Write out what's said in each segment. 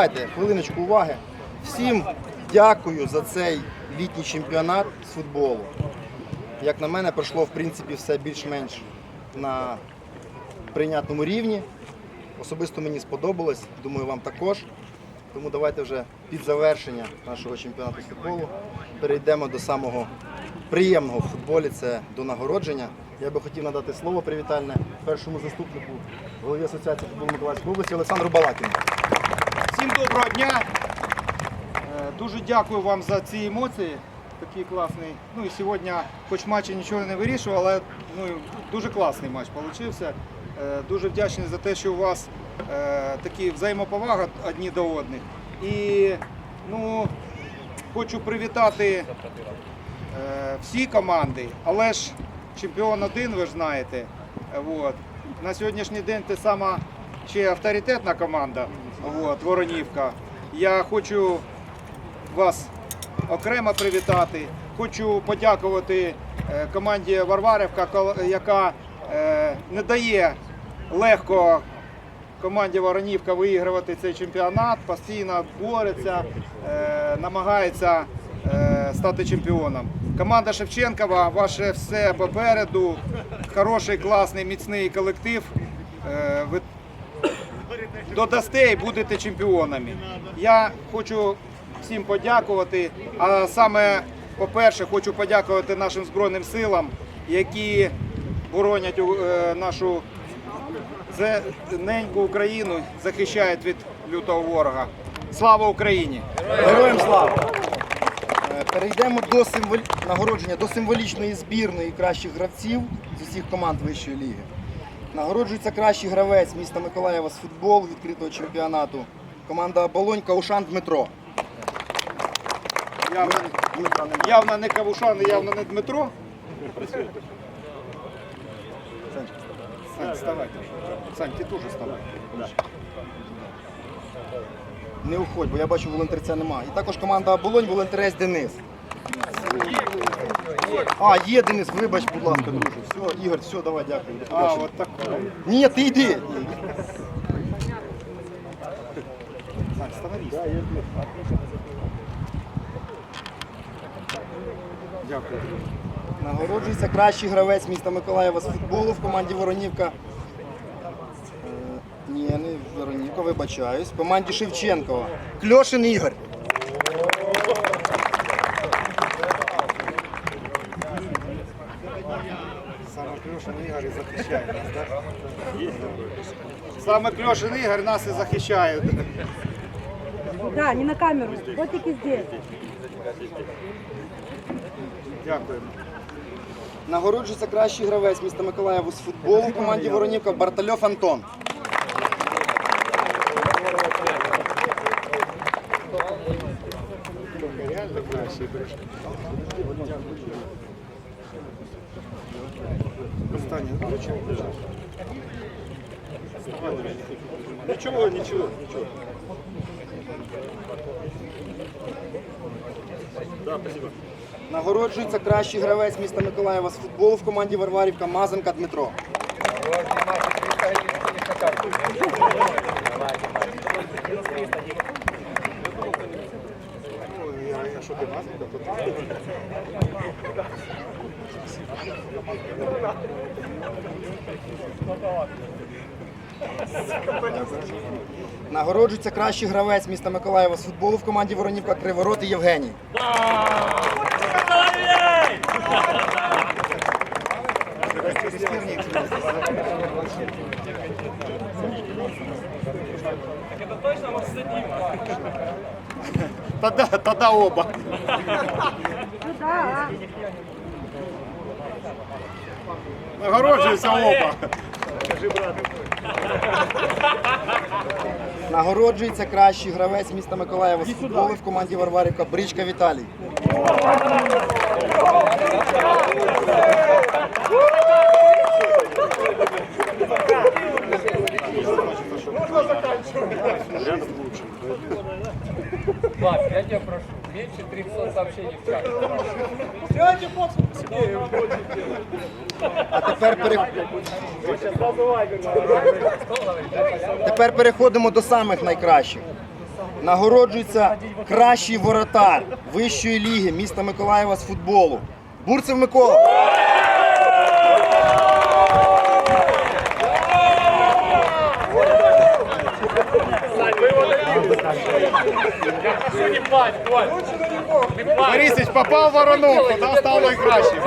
Давайте хвилиночку уваги. Всім дякую за цей літній чемпіонат з футболу. Як на мене, пройшло в принципі все більш-менш на прийнятному рівні. Особисто мені сподобалось, думаю, вам також. Тому давайте вже під завершення нашого чемпіонату з футболу перейдемо до самого приємного в футболі це до нагородження. Я би хотів надати слово привітальне першому заступнику голові Асоціації футболу Миколаївської області Олександру Балакіну. Всім доброго дня. Е, Дуже дякую вам за ці емоції. Такий класний. Ну і сьогодні, хоч матчі нічого не вирішував, але ну, дуже класний матч вийшов. Дуже вдячний за те, що у вас е, такі взаємоповага одні до одних. І ну, хочу привітати е, всі команди, але ж чемпіон один, ви ж знаєте. Е, Вот. На сьогоднішній день це сама ще авторитетна команда, вот, Воронівка. Я хочу вас окремо привітати. Хочу подякувати е, команді Варварівка, яка е, не дає легко команді Воронівка виігрувати цей чемпіонат, постійно бореться, е, намагається стати чемпіоном. Команда Шевченкова, ваше все попереду. Хороший, класний, міцний колектив. Додасте і будете чемпіонами. Я хочу всім подякувати. А саме, по-перше, хочу подякувати нашим Збройним силам, які боронять е, нашу неньку Україну захищають від лютого ворога. Слава Україні! Героям слава! Е, Перейдемо до символ... нагородження до символічної збірної кращих гравців з усіх команд вищої ліги. Нагороджується кращий гравець міста Миколаєва з футболу відкритого чемпіонату. Команда Оболонь Каушан Дмитро. Явно, явно не Кавушан, і явно не Дмитро. Сань, вставай. Сань, ти теж вставай. Не уходь, бо я бачу волонтерця нема. І також команда Оболонь, волонтерець Денис. А, є Денис, вибач, будь ласка, друже. Все, Ігор, все, давай, дякую. А, от так. Ні, ти йди. Сань, становись. Дякую. Нагороджується кращий гравець міста Миколаєва з футболу в команді Воронівка. Е, Ні, не Воронівка, вибачаюсь. В команді Шевченкова. Кльошин Ігор. Саме Кльошин Ігор і захищає нас, так? Саме Кльошин Ігор нас і захищає. Да, не на камеру. Ботики здесь. Дякую. Нагороджується кращий гравець міста Миколаєва з футболу в команді Воронівка Бартальов Антон. Реально кращий. Останнє. Нічого, нічого, нічого. Нагороджується кращий гравець міста Миколаєва з футболу в команді Варварівка Мазанка Дмитро. Я, я що ти нас буде? Нагороджується кращий гравець міста Миколаєва з футболу в команді Воронівка Криворот Євгеній. Тогда, тогда оба. Ну. Нагороджуються оба. Нагороджується кращий гравець міста Миколаєва з футболу в команді Варварівка Бричка Віталій. Вась, я тебя прошу, меньше 300 сообщений в чате. А тепер, пере... тепер переходимо до самих найкращих. Нагороджується кращий воротар вищої ліги міста Миколаєва з футболу. Бурцев Микола. Борисович попав в вороновку, да, став найкращим.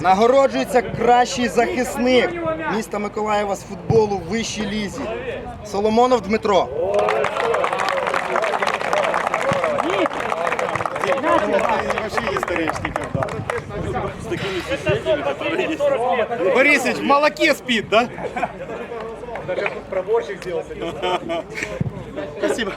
Нагороджується кращий захисник міста Миколаєва з футболу в вищій лізі. Соломонов Дмитро. Вообще историчников, да. Борисович, в молоке спит, да? Спасибо.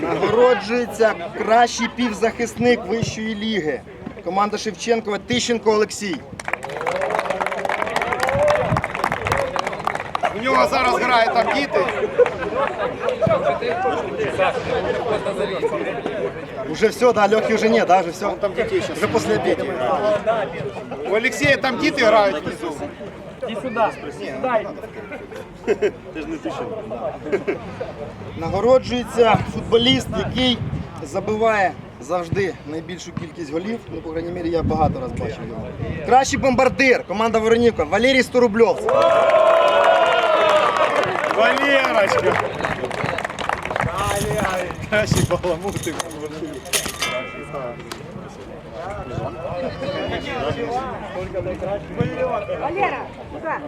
Нагороджується кращий півзахисник вищої ліги. Команда Шевченкова Тищенко Олексій. У нього зараз грає там діти. Уже все, да, Лехи уже нет, да, уже все. Там дітей зараз. Уже после обеда. У Олексія там діти грають внизу. Нагороджується футболіст, який забиває завжди найбільшу кількість голів. Ну, по крайній мірі, я багато раз бачив його. Кращий бомбардир, команда Воронівка, Валерій Сторубльов. Валерочка. Кращий баламутик. Валера, сюда.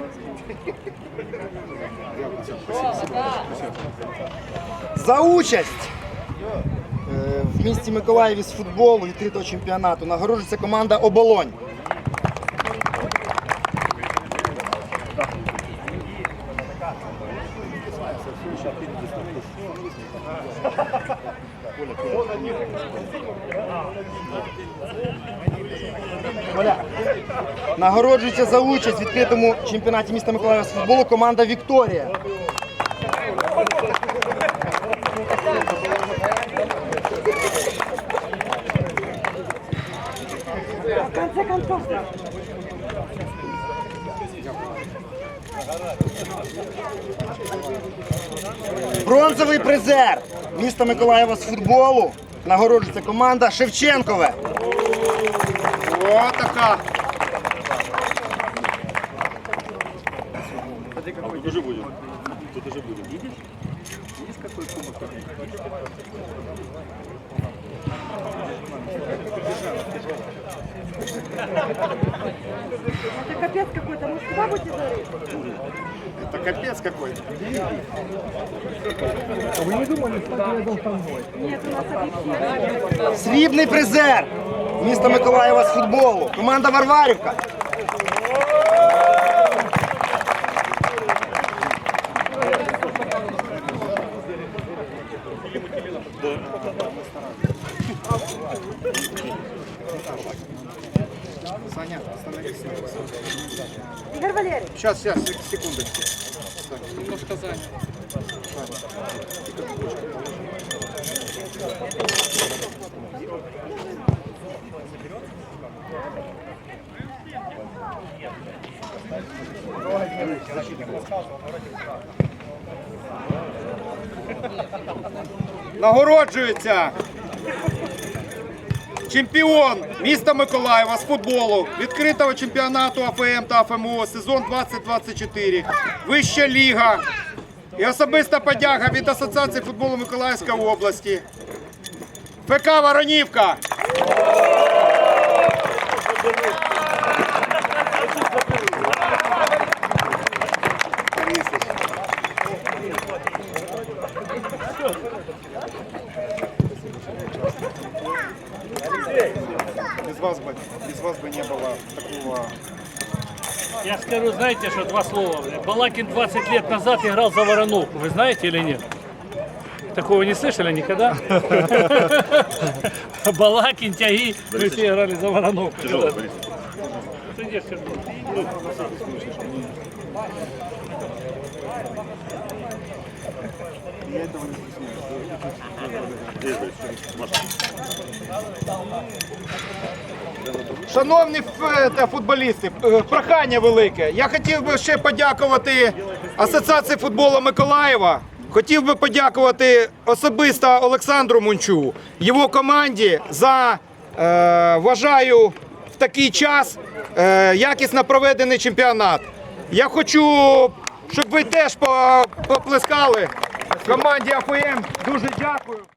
За участь е, в місті Миколаєві з футболу відкритого чемпіонату нагороджується команда Оболонь. Нагороджується за участь в відкритому чемпіонаті міста Миколаєва з футболу команда Вікторія. В конце Бронзовий призер міста Миколаєва з футболу. Нагороджується команда Шевченкове. О, така. это капец какой-то. Мы сюда будете говорить? Это капец какой-то. Нет, у нас объективно. Срібний призер міста Миколаєва з футболу. Команда Варварівка. Саня, остановись. Игорь Валерьевич, Сейчас, сейчас, секундочку. Немножко занят. Нагороджується чемпіон міста Миколаєва з футболу відкритого чемпіонату АФМ та АФМО сезон 2024. Вища ліга. І особиста подяга від Асоціації футболу Миколаївської області. ФК Воронівка. Без вас бы, без вас бы не было такого Я скажу, знаете, что два слова. Балакин 20 лет назад играл за Вороновку. Вы знаете или нет? Такого не слышали никогда? Балакин, тяги. Мы все играли за Вороновку. Тяжело, Борис. Сидишь, Сергей. Шановні футболісти, е, прохання велике. Я хотів би ще подякувати Асоціації футболу Миколаєва. Хотів би подякувати особисто Олександру Мунчу, його команді за е, вважаю в такий час е, якісно проведений чемпіонат. Я хочу, щоб ви теж по- поплескали команді АФМ. Дуже дякую.